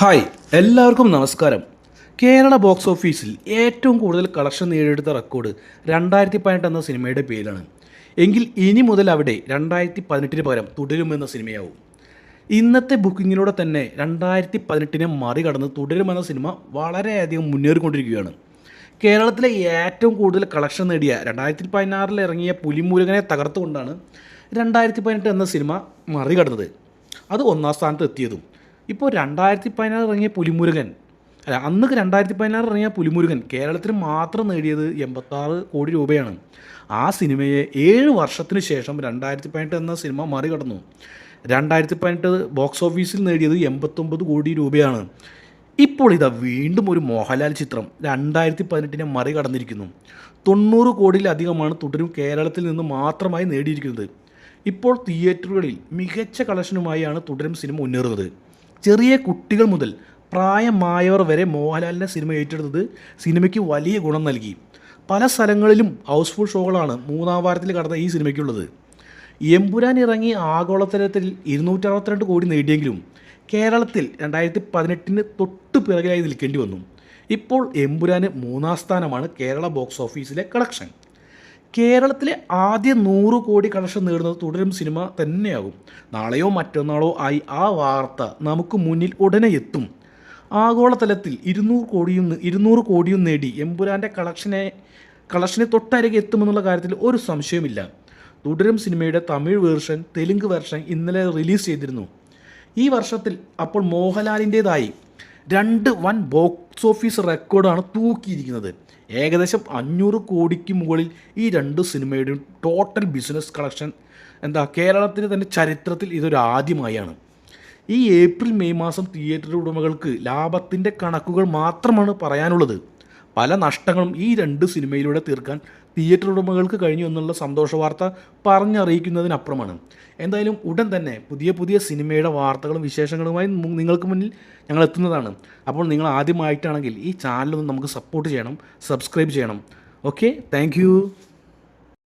Hi എല്ലാവർക്കും നമസ്കാരം. Kerala box ഓഫീസിൽ ഏറ്റവും കൂടുതൽ കളക്ഷൻ നേടിയെടുത്ത റെക്കോർഡ് രണ്ടായിരത്തി പതിനെട്ട് എന്ന സിനിമയുടെ പേരാണ്. എങ്കിൽ ഇനി മുതൽ അവിടെ രണ്ടായിരത്തി പതിനെട്ടിന് പകരം തുടരുമെന്ന സിനിമയാവും. ഇന്നത്തെ ബുക്കിങ്ങിലൂടെ തന്നെ രണ്ടായിരത്തി പതിനെട്ടിനെ മറികടന്ന് തുടരുമെന്ന സിനിമ വളരെയധികം മുന്നേറിക്കൊണ്ടിരിക്കുകയാണ്. കേരളത്തിലെ ഏറ്റവും കൂടുതൽ കളക്ഷൻ നേടിയ രണ്ടായിരത്തി പതിനാറിൽ ഇറങ്ങിയ പുലിമൂലകനെ തകർത്തുകൊണ്ടാണ് രണ്ടായിരത്തി പതിനെട്ട് എന്ന സിനിമ മറികടന്നത്. അത് ഒന്നാം സ്ഥാനത്ത് എത്തിയതും ഇപ്പോൾ രണ്ടായിരത്തി പതിനാറ് ഇറങ്ങിയ പുലിമുരുകൻ അല്ല അന്ന് രണ്ടായിരത്തി പതിനാറ് ഇറങ്ങിയ പുലിമുരുകൻ കേരളത്തിന് മാത്രം നേടിയത് എൺപത്താറ് കോടി രൂപയാണ്. ആ സിനിമയെ ഏഴ് വർഷത്തിന് ശേഷം രണ്ടായിരത്തി പതിനെട്ട് എന്ന സിനിമ മറികടന്നു. രണ്ടായിരത്തി പതിനെട്ട് ബോക്സ് ഓഫീസിൽ നേടിയത് എൺപത്തൊമ്പത് കോടി രൂപയാണ്. ഇപ്പോൾ ഇതാ വീണ്ടും ഒരു മോഹൻലാൽ ചിത്രം രണ്ടായിരത്തി പതിനെട്ടിനെ മറികടന്നിരിക്കുന്നു. തൊണ്ണൂറ് കോടിയിലധികമാണ് തുടരും കേരളത്തിൽ നിന്ന് മാത്രമായി നേടിയിരിക്കുന്നത്. ഇപ്പോൾ തിയേറ്ററുകളിൽ മികച്ച കളക്ഷനുമായാണ് തുടരും സിനിമ മുന്നേറുന്നത്. ചെറിയ കുട്ടികൾ മുതൽ പ്രായമായവർ വരെ മോഹൻലാലിന്റെ സിനിമ ഏറ്റെടുത്തത് സിനിമയ്ക്ക് വലിയ ഗുണം നൽകി. പല സ്ഥലങ്ങളിലും ഹൗസ്ഫുൾ ഷോകളാണ് മൂന്നാം വാരത്തിൽ കടന്ന ഈ സിനിമയ്ക്കുള്ളത്. എമ്പുരാൻ ഇറങ്ങി ആഗോളതലത്തിൽ ഇരുന്നൂറ്റി അറുപത്തിരണ്ട് കോടി നേടിയെങ്കിലും കേരളത്തിൽ രണ്ടായിരത്തി പതിനെട്ടിന് തൊട്ട് പിറകിലായി നിൽക്കേണ്ടി വന്നു. ഇപ്പോൾ എമ്പുരാന് മൂന്നാം സ്ഥാനമാണ് കേരള ബോക്സ് ഓഫീസിലെ കളക്ഷൻ. കേരളത്തിലെ ആദ്യ നൂറ് കോടി കളക്ഷൻ നേടുന്നത് തുടരും സിനിമ തന്നെയാകും. നാളെയോ മറ്റന്നാളോ ആയി ആ വാർത്ത നമുക്ക് മുന്നിൽ ഉടനെ എത്തും. ആഗോളതലത്തിൽ ഇരുന്നൂറ് കോടിയും ഇരുന്നൂറ് കോടിയും നേടി എമ്പുരാന്റെ കളക്ഷനെ കളക്ഷനെ തൊട്ടരികെ എത്തുമെന്നുള്ള കാര്യത്തിൽ ഒരു സംശയമില്ല തുടരും സിനിമയുടെ തമിഴ് വേർഷൻ തെലുങ്ക് വേർഷൻ ഇന്നലെ റിലീസ് ചെയ്തിരുന്നു. ഈ വർഷത്തിൽ അപ്പോൾ മോഹൻലാലിന്റേതായി രണ്ട് വൻ ബോക്സ് ഓഫീസ് റെക്കോർഡാണ് തൂക്കിയിരിക്കുന്നത്. ഏകദേശം അഞ്ഞൂറ് കോടിക്ക് മുകളിൽ ഈ രണ്ട് സിനിമയുടെയും ടോട്ടൽ ബിസിനസ് കളക്ഷൻ എന്താ കേരളത്തിന്റെ തന്നെ ചരിത്രത്തിൽ ഇതൊരു ആദ്യമായാണ്. ഈ ഏപ്രിൽ മെയ് മാസം തിയേറ്റർ ഉടമകൾക്ക് ലാഭത്തിന്റെ കണക്കുകൾ മാത്രമാണ് പറയാനുള്ളത്. പല നഷ്ടങ്ങളും ഈ രണ്ട് സിനിമയിലൂടെ തീർക്കാൻ തിയേറ്റർ ഉടമകൾക്ക് കഴിഞ്ഞു എന്നുള്ള സന്തോഷ വാർത്ത പറഞ്ഞറിയിക്കുന്നതിനപ്പുറമാണ്. എന്തായാലും ഉടൻ തന്നെ പുതിയ പുതിയ സിനിമയുടെ വാർത്തകളും വിശേഷങ്ങളുമായി നിങ്ങൾക്ക് മുന്നിൽ ഞങ്ങൾ എത്തുന്നതാണ്. അപ്പോൾ നിങ്ങൾ ആദ്യമായിട്ടാണെങ്കിൽ ഈ ചാനലൊന്ന് നമുക്ക് സപ്പോർട്ട് ചെയ്യണം സബ്സ്ക്രൈബ് ചെയ്യണം. Okay thank